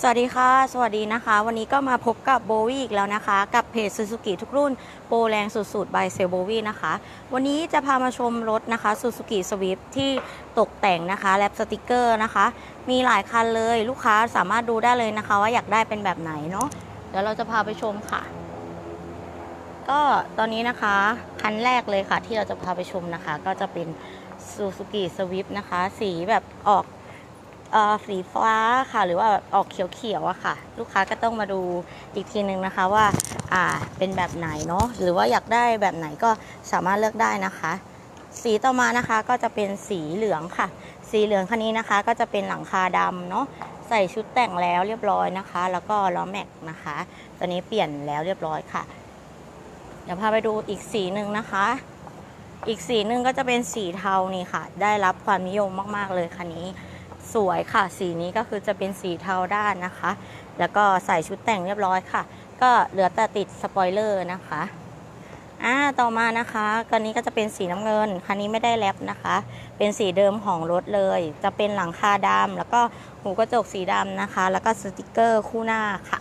สวัสดีค่ะ สวัสดีนะคะ วันนี้ก็มาพบกับโบวี่อีกแล้วนะคะ กับเพจ Suzuki ทุกรุ่น โปรแรงสุดๆ by เซลโบวี่นะคะ วันนี้จะพามาชมรถนะคะ Suzuki Swift ที่ตกแต่งนะคะแลปสติกเกอร์นะคะ มีหลายคันเลยลูกค้าสามารถดูได้เลยนะคะ ว่าอยากได้เป็นแบบไหนเนาะเดี๋ยวเราจะพาไปชมค่ะ ก็ตอนนี้นะคะ คันแรกเลยค่ะ ที่เราจะพาไปชมนะคะ ก็จะเป็น Suzuki Swift นะคะ สีแบบออก สีฟ้าค่ะ หรือว่าออกเขียวๆอะค่ะ ลูกค้าก็ต้องมาดูอีกทีนึงนะคะว่าอ่าเป็นแบบไหนเนาะหรือว่าอยากได้แบบไหนก็สามารถเลือกได้นะคะ สีต่อมานะคะก็จะเป็นสีเหลืองค่ะ สีเหลืองคันนี้นะคะ ก็จะเป็นหลังคาดำเนาะใส่ชุดแต่งแล้วเรียบร้อยนะคะ แล้วก็ล้อแม็กนะคะตอนนี้เปลี่ยนแล้วเรียบร้อยค่ะ เดี๋ยวพาไปดูอีกสีหนึ่งนะคะ อีกสีหนึ่งก็จะเป็นสีเทานี่ค่ะ ได้รับความนิยมมากๆเลยคันนี้ สวยค่ะ สีนี้ก็คือจะเป็นสีเทาด้านนะคะ แล้วก็ใส่ชุดแต่งเรียบร้อยค่ะ ก็เหลือแต่ติดสปอยเลอร์นะคะอ่าต่อมานะคะคันนี้ก็จะเป็นสีน้ำเงิน คันนี้ไม่ได้แรปนะคะ เป็นสีเดิมของรถเลย จะเป็นหลังคาดำแล้วก็หูกระจกสีดำนะคะ แล้วก็สติกเกอร์คู่หน้าค่ะ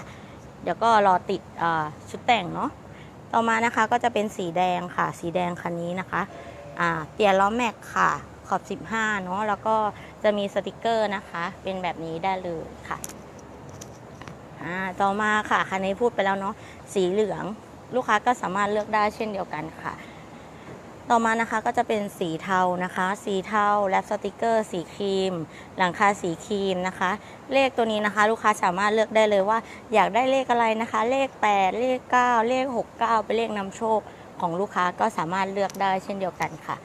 เดี๋ยวก็รอติดชุดแต่งเนาะ ต่อมานะคะก็จะเป็นสีแดงค่ะ สีแดงคันนี้นะคะ อ่าเปลี่ยนล้อแม็กค่ะ ขอบ 15 เนาะแล้วก็จะมีสติกเกอร์นะคะ เป็นแบบนี้ได้เลยค่ะอ่าต่อมาค่ะคันนี้พูดไปแล้วเนาะสีเหลืองลูกค้าก็สามารถเลือกได้เช่นเดียวกันค่ะ ต่อมานะคะก็จะเป็นสีเทานะคะ สีเทาแลปสติกเกอร์ สีครีม หลังคาสีครีมนะคะ เลขตัวนี้นะคะ ลูกค้าสามารถเลือกได้เลยว่า อยากได้เลขอะไรนะคะ เลข 8 เลข 9 เลข 69 เป็นเลขนำโชคของลูกค้าก็สามารถเลือกได้เช่นเดียวกันค่ะ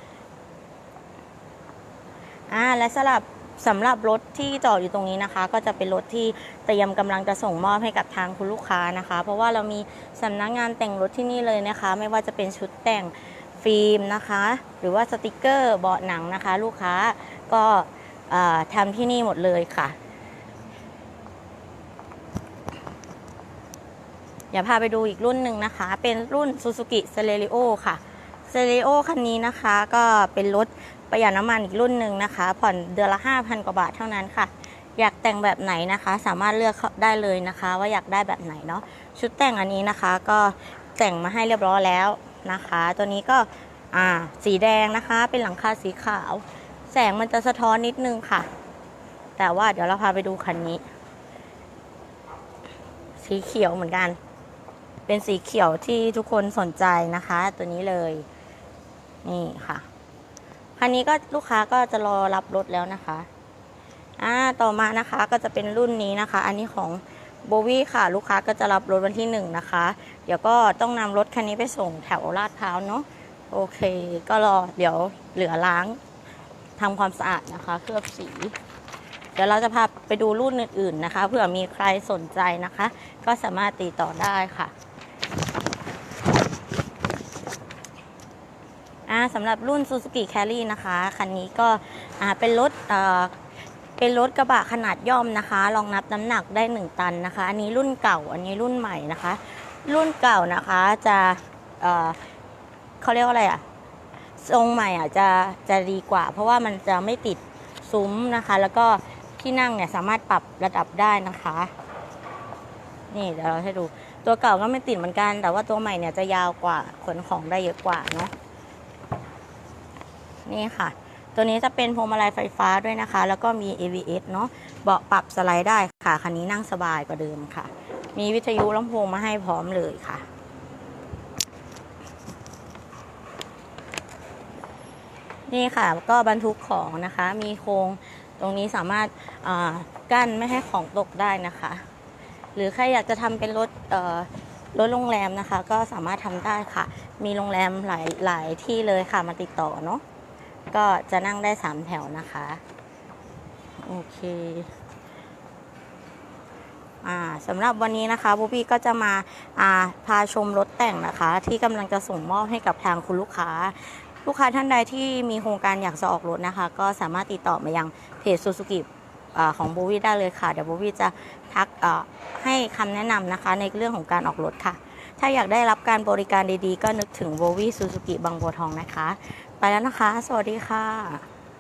อ่าและสำหรับสำหรับรถที่จอดอยู่ตรงนี้นะคะ ก็จะเป็นรถที่เตรียมกำลังจะส่งมอบให้กับทางคุณลูกค้านะคะ เพราะว่าเรามีสำนักงานแต่งรถที่นี่เลยนะคะ ไม่ว่าจะเป็นชุดแต่งฟิล์มนะคะ หรือว่าสติกเกอร์เบาะหนังนะคะ ลูกค้าก็อ่าทำที่นี่หมดเลยค่ะเดี๋ยวพาไปดูอีกรุ่นหนึ่งนะคะ เป็นรุ่น Suzuki c e l e r i o ค่ะ c e l e r i o คันนี้นะคะก็เป็นรถ ประหยัดน้ำมันอีกรุ่นหนึ่งนะคะ ผ่อนเดือนละ 5,000 กว่าบาทเท่านั้นค่ะ อยากแต่งแบบไหนนะคะ สามารถเลือกได้เลยนะคะ ว่าอยากได้แบบไหนเนาะชุดแต่งอันนี้นะคะก็แต่งมาให้เรียบร้อยแล้วนะคะ ตัวนี้ก็อ่าสีแดงนะคะ เป็นหลังคาสีขาว แสงมันจะสะท้อนนิดนึงค่ะ แต่ว่าเดี๋ยวเราพาไปดูคันนี้ สีเขียวเหมือนกัน เป็นสีเขียวที่ทุกคนสนใจนะคะ ตัวนี้เลย นี่ค่ะ คันนี้ก็ลูกค้าก็จะรอรับรถแล้วนะคะอ่าต่อมานะคะก็จะเป็นรุ่นนี้นะคะ อันนี้ของโบวี่ค่ะ ลูกค้าก็จะรับรถวันที่หนึ่งนะคะ เดี๋ยวก็ต้องนำรถคันนี้ไปส่งแถวลาดพร้าวเนาะโอเค ก็รอเดี๋ยวเหลือล้างทำความสะอาดนะคะ เคลือบสี เดี๋ยวเราจะพาไปดูรุ่นอื่นๆนะคะเผื่อมีใครสนใจนะคะ ก็สามารถติดต่อได้ค่ะ อ่าสำหรับรุ่น Suzuki Carry นะคะ คันนี้ก็อ่าเป็นรถเอ่อเป็นรถกระบะขนาดย่อมนะคะรองนับน้ำหนักได้ 1 ตันนะคะ อันนี้รุ่นเก่า อันนี้รุ่นใหม่นะคะ รุ่นเก่านะคะจะเอ่อเขาเรียกว่าอะไรอะทรงใหม่อะจะจะดีกว่า เพราะว่ามันจะไม่ติดซุ้มนะคะ แล้วก็ที่นั่งเนี่ยสามารถปรับระดับได้นะคะ นี่เดี๋ยวเราให้ดูตัวเก่าก็ไม่ติดเหมือนกัน แต่ว่าตัวใหม่เนี่ยจะยาวกว่าขนของได้เยอะกว่าเนาะ นี่ค่ะ ตัวนี้จะเป็นพวงมาลัยไฟฟ้าด้วยนะคะ แล้วก็มี ABS เนาะเบาะปรับสไลด์ได้ค่ะ คันนี้นั่งสบายกว่าเดิมค่ะ มีวิทยุลำโพงมาให้พร้อมเลยค่ะนี่ค่ะก็บรรทุกของนะคะ มีโครงตรงนี้สามารถกั้นไม่ให้ของตกได้นะคะ หรือใครอยากจะทำเป็นรถรถโรงแรมนะคะ ก็สามารถทำได้ค่ะ มีโรงแรมหลายหลายที่เลยค่ะมาติดต่อเนาะ ก็จะนั่งได้สามแถวนะคะ โอเคอ่าสำหรับวันนี้นะคะบูบี้ก็จะมาอ่าพาชมรถแต่งนะคะ ที่กำลังจะส่งมอบให้กับทางคุณลูกค้า ลูกค้าท่านใดที่มีโครงการอยากจะออกรถนะคะ ก็สามารถติดต่อมายังเพจซูซูกิของโบวี่ได้เลยค่ะ เดี๋ยวโบวี่จะทักให้คำแนะนำนะคะ ในเรื่องของการออกรถค่ะ ถ้าอยากได้รับการบริการดีๆ ก็นึกถึงโบวี่ซูซูกิบางบัวทองนะคะ ไปแล้วนะคะ สวัสดีค่ะ